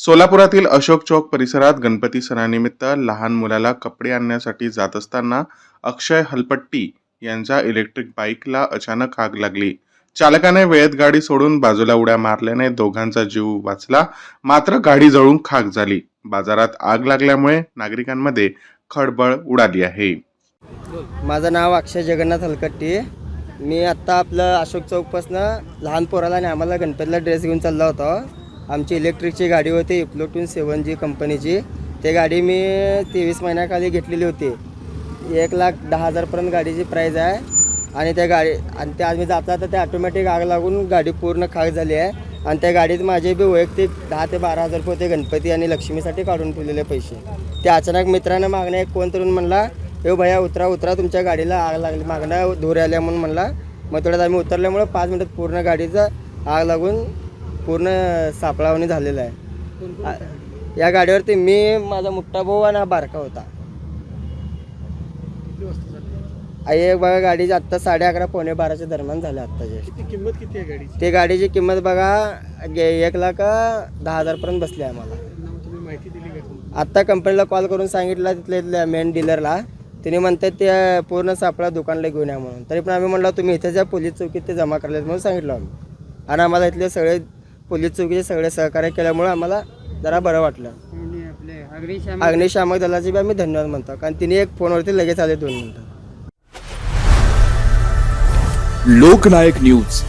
सोलापुरातील अशोक चौक परिसरात गणपती सणानिमित्त लहान मुलाला कपडे आणण्यासाठी जात असताना अक्षय हलपट्टी यांच्या इलेक्ट्रिक बाईकला अचानक आग लागली. चालकाने वेळेत गाडी सोडून बाजूला उड्या मारल्याने दोघांचा जीव वाचला. मात्र गाडी जळून खाक झाली. बाजारात आग लागल्यामुळे नागरिकांमध्ये खळबळ उडाली आहे. माझं नाव अक्षय जगन्नाथ हलकट्टी. मी आत्ता आपलं अशोक चौकपासनं लहान पोराला आणि आम्हाला गणपतीला ड्रेस घेऊन चाललो होतो. आमची इलेक्ट्रिकची गाडी होती इप्लोटून सेवन जी कंपनीची. ते गाडी मी तेवीस महिन्याखाली घेतलेली होती. एक लाख दहा हजारपर्यंत गाडीची प्राईज आहे. आणि त्या गाडी आणि ते आम्ही जाता तर ते ऑटोमॅटिक आग लागून गाडी पूर्ण खाक झाली आहे. आणि त्या गाडीत माझे बी वैयक्तिक दहा ते बारा हजार रुपये होते गणपती आणि लक्ष्मीसाठी काढून ठेवलेले पैसे. ते अचानक मित्रानं मागणं एक कोण तरुण म्हणला हे भैया उतरा उतरा तुमच्या गाडीला आग लागली मागणं धूर आल्या म्हणून म्हणला. मग थोड्यात आम्ही उतरल्यामुळं पाच मिनिटात पूर्ण गाडीचं आग लागून पूर्ण सापळावणी झालेलं आहे. आ- या गाडीवरती मी माझा मोठा भाऊ आणि हा बारका होता. आई एक बघा गाडीची आत्ता साडे अकरा पावणे बाराच्या दरम्यान झाल्या आत्ताचे किती किंमत किती आहे गाडीची? ते गाडीची किंमत बघा गे- एक लाख दहा हजारपर्यंत बसली आहे आम्हाला. त्यांना मग तुम्ही माहिती दिली का तुम्ही आत्ता कंपनीला कॉल करून सांगितलं तिथल्या इथल्या मेन डीलरला तिने म्हणतात ते पूर्ण सापळा दुकानला घेऊन या म्हणून. तरी पण आम्ही म्हणलो तुम्ही इथे ज्या पोलीस चौकीत ते जमा करलेत म्हणून सांगितलं आम्ही. आणि आम्हाला इथले सगळे पोलीस चौकीचे सगळे सहकार्य केल्यामुळे आम्हाला जरा बरं वाटलं. आणि आपले अग्निशामक अग्निशामक दलाचे बी आम्ही धन्यवाद म्हणतो कारण तिने एक फोनवरती लगेच आले दोन मिनटं. लोकनायक न्यूज.